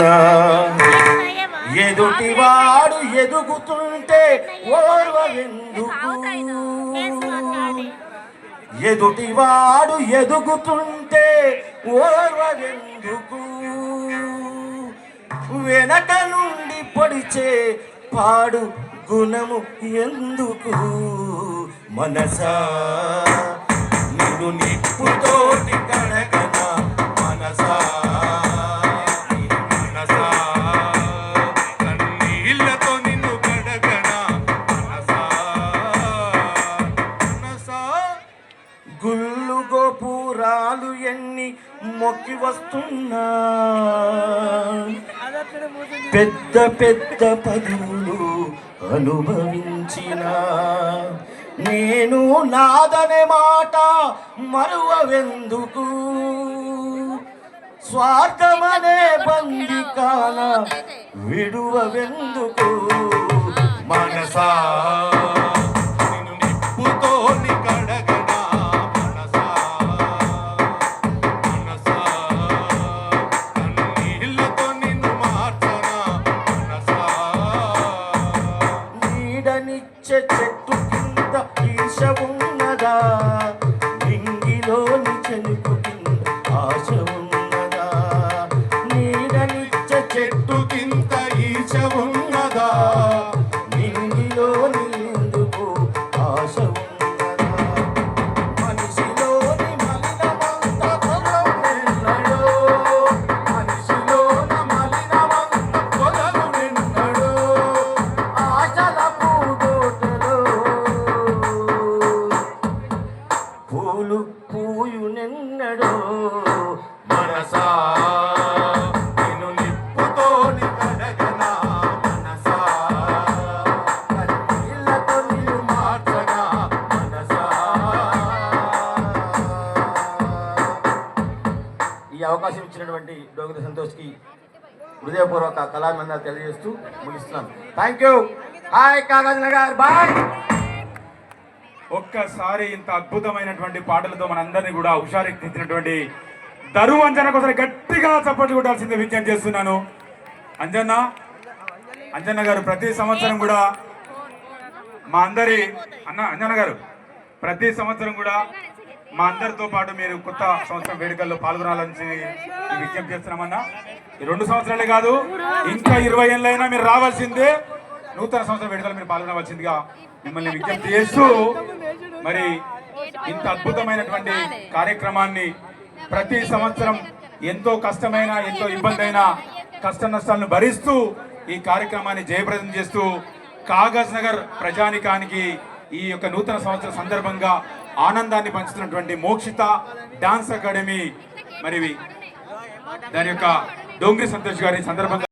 వస్తున్నా ఎదుటివాడు ఎదుగుతుంటే ఓర్వెందుకు? ఎదుటివాడు ఎదుగుతుంటే ఓర్వెందుకు? వెనక నుండి పొడిచే పాడు గుణము ఎందుకు? మనసా నిన్ను నిప్పుతో ఎన్ని మొక్కి వస్తున్నా. పెద్ద పెద్ద పదవులు అనుభవించిన. నేను నాదనే మాట మరువవెందుకు? స్వార్థమనే బందికాన విడువవెందుకు? మనసా నిన్ను నిప్పుతోని నీడనిచ్చే చెట్టు కింద ఈశ ఉన్నదా? నింగిలోని చెనుకు మనసా ఈ అవకాశం ఇచ్చినటువంటి డోగిరి సంతోష్కి హృదయపూర్వక కళామందాలు తెలియజేస్తూ ముగిస్తున్నాను. Thank you hi Kagaz Nagar bye ఒక్కసారి ఇంత అద్భుతమైనటువంటి పాటలతో మనందరినీ కూడా హుషారెక్కించినటువంటి దరువు అంజన కోసం గట్టిగా చప్పట్లు కొట్టాల్సింది విజ్ఞప్తి చేస్తున్నాను. అంజన్న అంజన్న గారు ప్రతి సంవత్సరం కూడా మా అందరి అన్న అంజన్న గారు ప్రతి సంవత్సరం కూడా మా అందరితో పాటు మీరు కొత్త సంవత్సరం వేడుకల్లో పాల్గొనాలని ఈ విజ్ఞప్తి చేస్తున్నామన్నా ఈ రెండు సంవత్సరాలే కాదు ఇంకా ఇరవై ఏళ్ళైనా మీరు రావాల్సిందే. నూతన సంవత్సరం వేడుకలు మీరు పాల్గొనవలసిందిగా మిమ్మల్ని విజ్ఞప్తి చేస్తూ మరి ఇంత అద్భుతమైనటువంటి కార్యక్రమాన్ని ప్రతి సంవత్సరం ఎంతో కష్టమైన ఎంతో ఇబ్బంది అయిన కష్ట నష్టాలను భరిస్తూ ఈ కార్యక్రమాన్ని జయప్రదం చేస్తూ కాగజ్ నగర్ ప్రజానికానికి ఈ యొక్క నూతన సంవత్సర సందర్భంగా ఆనందాన్ని పంచుతున్నటువంటి మోక్షిత డాన్స్ అకాడమీ మరి దాని యొక్క డోంగ్రి సంతోష్ గారి సందర్భంగా